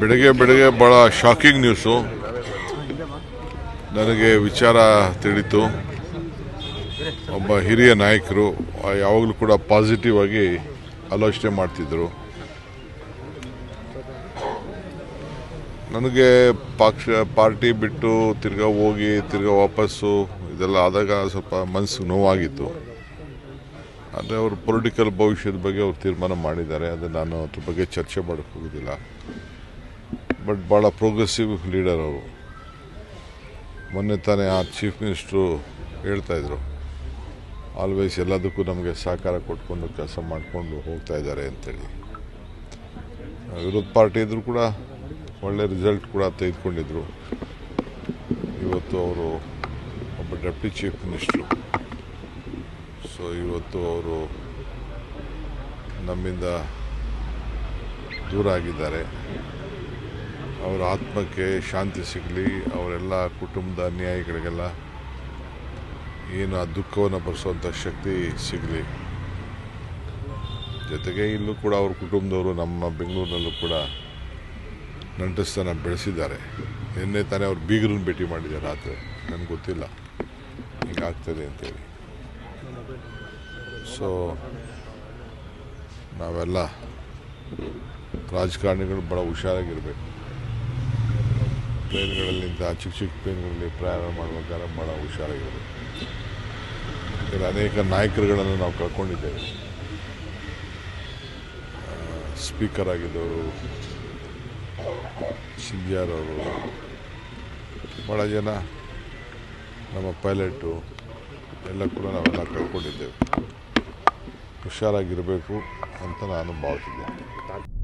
ಬೆಳಗ್ಗೆ ಬೆಳಗ್ಗೆ ಭಾಳ ಶಾಕಿಂಗ್ ನ್ಯೂಸು ನನಗೆ ವಿಚಾರ ತಿಳಿತು. ಒಬ್ಬ ಹಿರಿಯ ನಾಯಕರು ಯಾವಾಗಲೂ ಕೂಡ ಪಾಸಿಟಿವ್ ಆಗಿ ಆಲೋಚನೆ ಮಾಡ್ತಿದ್ರು. ನನಗೆ ಪಕ್ಷ, ಪಾರ್ಟಿ ಬಿಟ್ಟು ತಿರ್ಗಾ ಹೋಗಿ, ತಿರ್ಗಾ ವಾಪಸ್ಸು ಇದೆಲ್ಲ ಆದಾಗ ಸ್ವಲ್ಪ ಮನಸ್ಸು ನೋವಾಗಿತ್ತು. ಆದರೆ ಅವರು ಪೊಲಿಟಿಕಲ್ ಭವಿಷ್ಯದ ಬಗ್ಗೆ ಅವ್ರು ತೀರ್ಮಾನ ಮಾಡಿದ್ದಾರೆ. ಅದು ನಾನು ಅದ್ರ ಬಗ್ಗೆ ಚರ್ಚೆ ಮಾಡೋಕ್ಕೆ ಹೋಗೋದಿಲ್ಲ ಬಟ್ ಭಾಳ ಪ್ರೋಗ್ರೆಸಿವ್ ಲೀಡರ್ ಅವರು. ಮೊನ್ನೆ ತಾನೇ ಆ ಚೀಫ್ ಮಿನಿಸ್ಟ್ರು ಹೇಳ್ತಾಯಿದ್ರು ಆಲ್ವೇಸ್ ಎಲ್ಲದಕ್ಕೂ ನಮಗೆ ಸಹಕಾರ ಕೊಟ್ಕೊಂಡು ಕೆಲಸ ಮಾಡಿಕೊಂಡು ಹೋಗ್ತಾ ಇದ್ದಾರೆ ಅಂತೇಳಿ. ವಿರೋಧ ಪಾರ್ಟಿ ಇದ್ದರೂ ಕೂಡ ಒಳ್ಳೆ ರಿಸಲ್ಟ್ ಕೂಡ ತೆಗೆದುಕೊಂಡಿದ್ರು. ಇವತ್ತು ಅವರು ಒಬ್ಬ ಡೆಪ್ಟಿ ಚೀಫ್ ಮಿನಿಸ್ಟ್ರು. ಸೊ ಇವತ್ತು ಅವರು ನಮ್ಮಿಂದ ದೂರ ಆಗಿದ್ದಾರೆ. ಅವರ ಆತ್ಮಕ್ಕೆ ಶಾಂತಿ ಸಿಗಲಿ, ಅವರೆಲ್ಲ ಕುಟುಂಬದ ಅನ್ಯಾಯಗಳಿಗೆಲ್ಲ ಏನು ಆ ದುಃಖವನ್ನು ಬರೆಸುವಂಥ ಶಕ್ತಿ ಸಿಗಲಿ. ಜೊತೆಗೆ ಇಲ್ಲೂ ಕೂಡ ಅವ್ರ ಕುಟುಂಬದವರು ನಮ್ಮ ಬೆಂಗಳೂರಿನಲ್ಲೂ ಕೂಡ ನಂಟಸ್ತನ ಬೆಳೆಸಿದ್ದಾರೆ. ನಿನ್ನೆ ತಾನೇ ಅವ್ರು ಬೀಗರನ್ನ ಭೇಟಿ ಮಾಡಿದ್ದಾರೆ ರಾತ್ರಿ. ನನಗೆ ಗೊತ್ತಿಲ್ಲ. ಹೀಗಾಗ್ತದೆ ಅಂತೇಳಿ. ಸೊ ನಾವೆಲ್ಲ ರಾಜಕಾರಣಿಗಳು ಭಾಳ ಹುಷಾರಾಗಿರಬೇಕು. ಪ್ಲೇನ್ಗಳಲ್ಲಿ ಇಂಥ ಚಿಕ್ಕ ಚಿಕ್ಕ ಪ್ಲೇನ್ಗಳಲ್ಲಿ ಪ್ರಯಾಣ ಮಾಡ್ಬೇಕಾದ್ರೆ ಭಾಳ ಹುಷಾರಾಗಿರೋದು. ಯಾಕಂದರೆ ಅನೇಕ ನಾಯಕರುಗಳನ್ನು ನಾವು ಕಳ್ಕೊಂಡಿದ್ದೇವೆ. ಸ್ಪೀಕರ್ ಆಗಿದ್ದವರು, ಸಿಂಧಿಯಾರ್ ಅವರು ಭಾಳ ಜನ ನಮ್ಮ ಪೈಲಟು, ಎಲ್ಲ ಕೂಡ ನಾವೆಲ್ಲ ಕಳ್ಕೊಂಡಿದ್ದೇವೆ. ಹುಷಾರಾಗಿರಬೇಕು ಅಂತ ನಾನು ಭಾವಿಸಿದ್ದೇನೆ.